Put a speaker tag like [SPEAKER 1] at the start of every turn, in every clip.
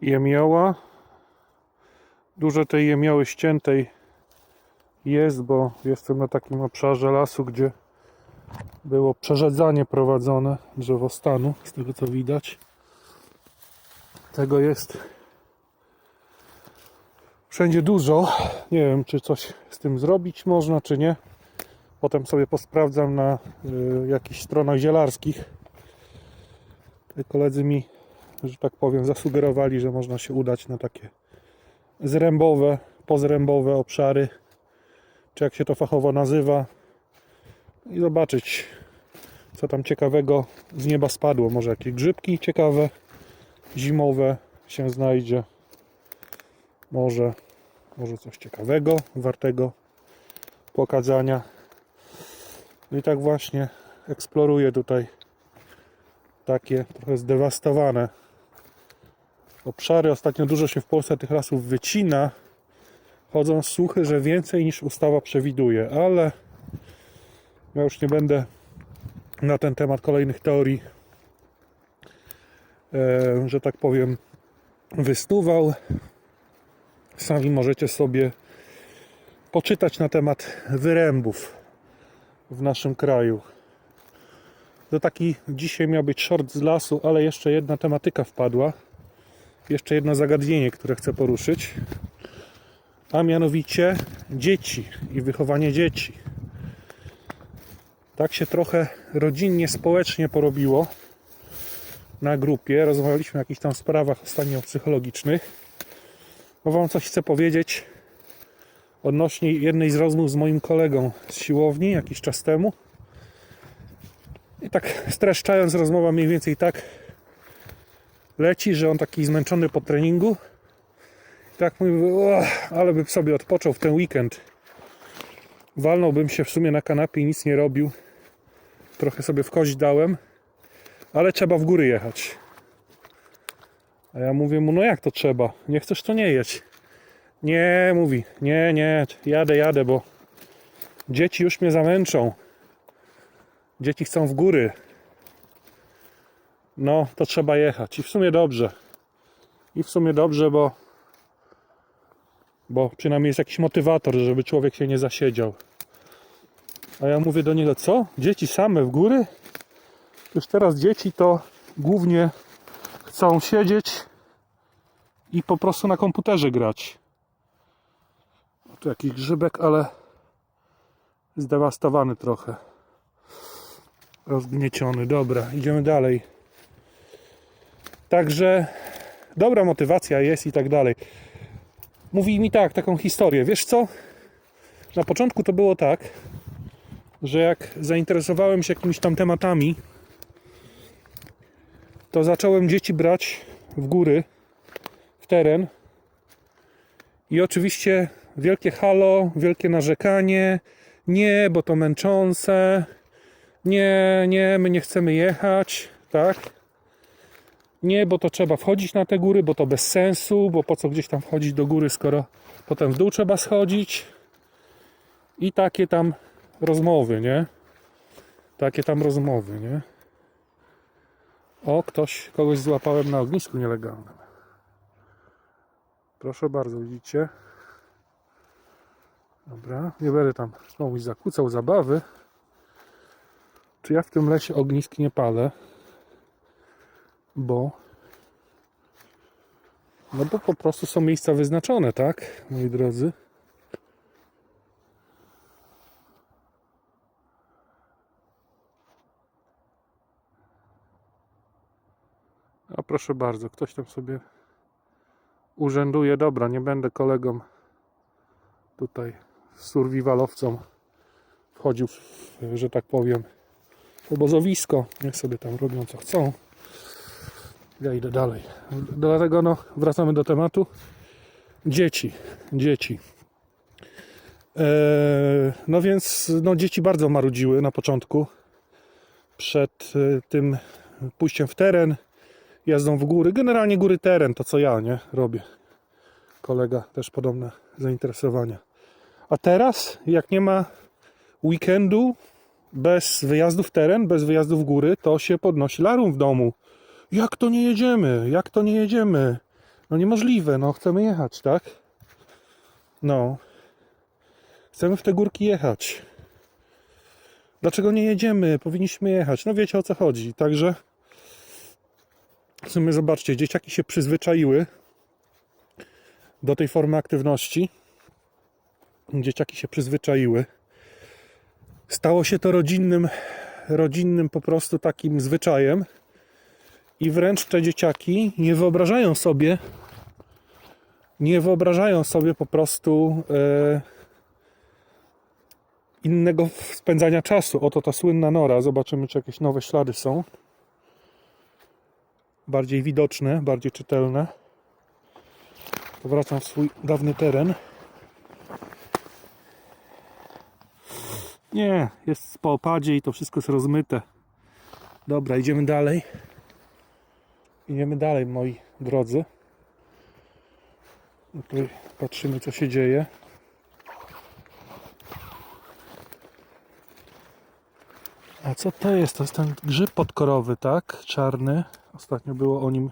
[SPEAKER 1] jemioła. Dużo tej jemioły ściętej jest, bo jestem na takim obszarze lasu, gdzie było przerzedzanie prowadzone drzewostanu, z tego co widać. Tego jest wszędzie dużo. Nie wiem, czy coś z tym zrobić można, czy nie. Potem sobie posprawdzam na y, jakichś stronach zielarskich. Koledzy mi, że tak powiem, zasugerowali, że można się udać na takie zrębowe, pozrębowe obszary, czy jak się to fachowo nazywa, i zobaczyć, co tam ciekawego z nieba spadło. Może jakieś grzybki ciekawe, zimowe się znajdzie. Może, może coś ciekawego, wartego pokazania. No i tak właśnie eksploruję tutaj takie trochę zdewastowane obszary. Ostatnio dużo się w Polsce tych lasów wycina. Chodzą słuchy, że więcej niż ustawa przewiduje, ale ja już nie będę na ten temat kolejnych teorii, e, że tak powiem, wysnuwał. Sami możecie sobie poczytać na temat wyrębów w naszym kraju. To taki dzisiaj miał być short z lasu, ale jeszcze jedna tematyka wpadła. Jeszcze jedno zagadnienie, które chcę poruszyć. A mianowicie dzieci i wychowanie dzieci. Tak się trochę rodzinnie, społecznie porobiło na grupie. Rozmawialiśmy o jakichś tam sprawach ostatnio psychologicznych. Bo Wam coś chcę powiedzieć odnośnie jednej z rozmów z moim kolegą z siłowni jakiś czas temu. I tak streszczając rozmowa mniej więcej tak leci, że on taki zmęczony po treningu. Tak mówi, ale bym sobie odpoczął w ten weekend. Walnąłbym się w sumie na kanapie i nic nie robił. Trochę sobie w kość dałem, ale trzeba w góry jechać. A ja mówię mu, no jak to trzeba? Nie chcesz, to nie jedź. Nie, mówi, nie, nie, jadę, jadę, bo dzieci już mnie zamęczą. Dzieci chcą w góry. No, to trzeba jechać. I w sumie dobrze. I w sumie dobrze, bo bo przynajmniej jest jakiś motywator, żeby człowiek się nie zasiedział. A ja mówię do niego, co? Dzieci same w góry? Już teraz dzieci to głównie chcą siedzieć i po prostu na komputerze grać. Tu jakiś grzybek, ale zdewastowany trochę. Rozgnieciony. Dobra, idziemy dalej. Także dobra motywacja jest i tak dalej. Mówi mi tak, taką historię. Wiesz co? Na początku to było tak, że jak zainteresowałem się jakimiś tam tematami, to zacząłem dzieci brać w góry, w teren. I oczywiście wielkie halo, wielkie narzekanie. Nie, bo to męczące. Nie, nie, my nie chcemy jechać, tak? Nie, bo to trzeba wchodzić na te góry, bo to bez sensu, bo po co gdzieś tam wchodzić do góry, skoro potem w dół trzeba schodzić. I takie tam rozmowy, nie? Takie tam rozmowy, nie? O, ktoś, kogoś złapałem na ognisku nielegalnym. Proszę bardzo, widzicie? Dobra, nie będę tam komuś zakłócał zabawy. Czy ja w tym lesie ognisk nie palę? Bo no bo po prostu są miejsca wyznaczone, tak, moi drodzy? A proszę bardzo, ktoś tam sobie urzęduje. Dobra, nie będę kolegom tutaj survivalowcom wchodził, w, że tak powiem, obozowisko. Niech sobie tam robią co chcą. Ja idę dalej. Dlatego no, wracamy do tematu. Dzieci. Dzieci. Eee, no więc no, dzieci bardzo marudziły na początku. Przed e, tym pójściem w teren, jazdą w góry. Generalnie góry teren, to co ja nie robię. Kolega też podobne zainteresowania. A teraz, jak nie ma weekendu bez wyjazdu w teren, bez wyjazdu w góry, to się podnosi larum w domu. Jak to nie jedziemy? Jak to nie jedziemy? No niemożliwe, no chcemy jechać, tak? No. Chcemy w te górki jechać. Dlaczego nie jedziemy? Powinniśmy jechać. No wiecie o co chodzi. Także w sumie zobaczcie, dzieciaki się przyzwyczaiły do tej formy aktywności. Dzieciaki się przyzwyczaiły. Stało się to rodzinnym, rodzinnym po prostu takim zwyczajem. I wręcz te dzieciaki nie wyobrażają sobie, nie wyobrażają sobie po prostu e, innego spędzania czasu. Oto ta słynna nora. Zobaczymy, czy jakieś nowe ślady są. Bardziej widoczne, bardziej czytelne. Powracam w swój dawny teren. Nie, jest po opadzie i to wszystko jest rozmyte. Dobra, idziemy dalej. Idziemy dalej, moi drodzy. Tutaj patrzymy, co się dzieje. A co to jest? To jest ten grzyb podkorowy, tak? Czarny. Ostatnio było o nim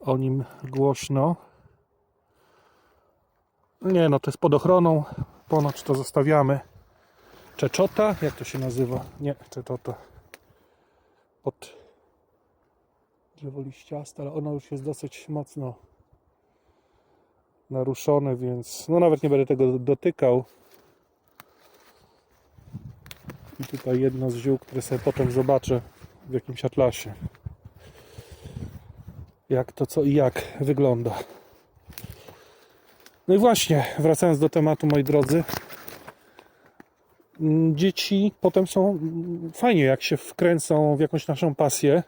[SPEAKER 1] o nim głośno. Nie no, to jest pod ochroną. Ponoć to zostawiamy. Czeczota? Jak to się nazywa? Nie, czeczota. Pod drzewo liściaste, ale ono już jest dosyć mocno naruszone, więc no nawet nie będę tego dotykał. I tutaj jedno z ziół, które sobie potem zobaczę w jakimś atlasie. Jak to co i jak wygląda. No i właśnie, wracając do tematu, moi drodzy. Mm, Dzieci potem są mm, fajnie, jak się wkręcą w jakąś naszą pasję.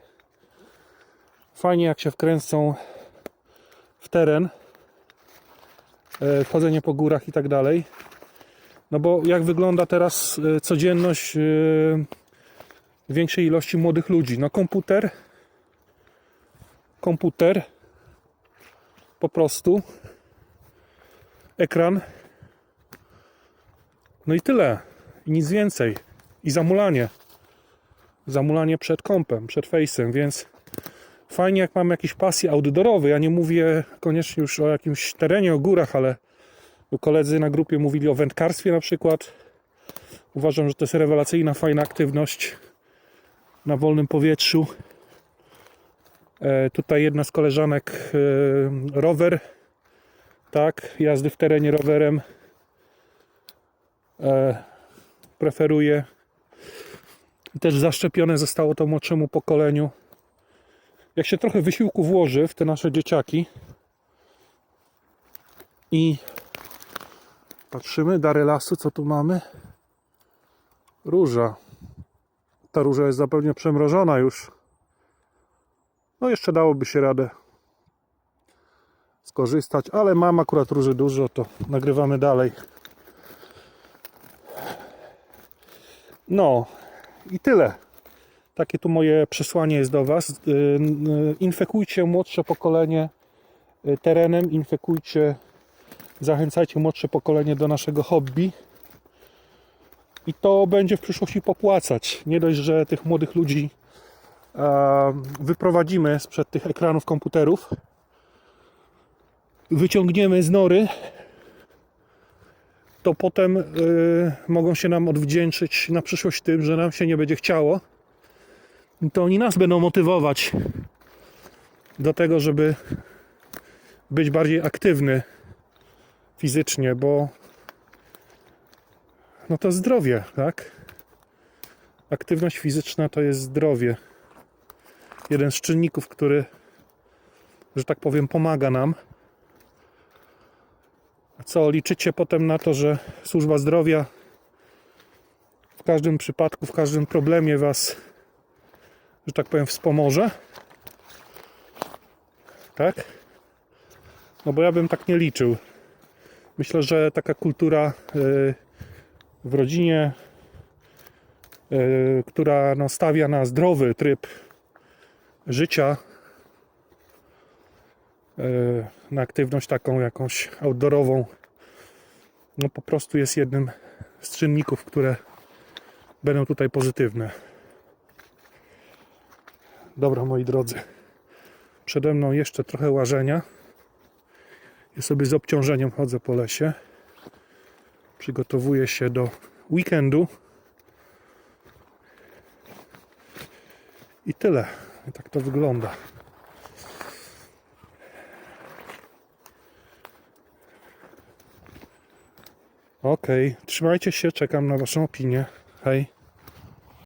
[SPEAKER 1] Fajnie, jak się wkręcą w teren, e, wchodzenie po górach i tak dalej. No bo jak wygląda teraz e, codzienność e, większej ilości młodych ludzi? No komputer, komputer, po prostu, ekran, no i tyle. I nic więcej. I zamulanie. Zamulanie przed kompem, przed face'em, więc fajnie jak mamy jakieś pasje outdoorowe. Ja nie mówię koniecznie już o jakimś terenie, o górach, ale koledzy na grupie mówili o wędkarstwie na przykład. Uważam, że to jest rewelacyjna, fajna aktywność na wolnym powietrzu. E, tutaj jedna z koleżanek e, rower, tak, jazdy w terenie rowerem e, preferuje. Też zaszczepione zostało to młodszemu pokoleniu. Jak się trochę wysiłku włoży w te nasze dzieciaki i patrzymy, dary lasu, co tu mamy? Róża. Ta róża jest zupełnie przemrożona już. No jeszcze dałoby się radę skorzystać, ale mam akurat róży dużo, to nagrywamy dalej. No i tyle. Takie tu moje przesłanie jest do Was. Y, y, Infekujcie młodsze pokolenie y, terenem, infekujcie, zachęcajcie młodsze pokolenie do naszego hobby. I to będzie w przyszłości popłacać. Nie dość, że tych młodych ludzi wyprowadzimy sprzed tych ekranów komputerów, wyciągniemy z nory, to potem mogą się nam odwdzięczyć na przyszłość tym, że nam się nie będzie chciało. To oni nas będą motywować do tego, żeby być bardziej aktywny fizycznie, bo no to zdrowie, tak? Aktywność fizyczna to jest zdrowie. Jeden z czynników, który, że tak powiem, pomaga nam. A co liczycie potem na to, że służba zdrowia w każdym przypadku, w każdym problemie Was, że tak powiem, wspomoże? Tak? No bo ja bym tak nie liczył. Myślę, że taka kultura y, w rodzinie, y, która no, stawia na zdrowy tryb życia, y, na aktywność taką jakąś outdoorową, no po prostu jest jednym z czynników, które będą tutaj pozytywne. Dobra, moi drodzy, przede mną jeszcze trochę łażenia. Ja sobie z obciążeniem chodzę po lesie. Przygotowuję się do weekendu. I tyle. I tak to wygląda. Okej, trzymajcie się, czekam na Waszą opinię. Hej.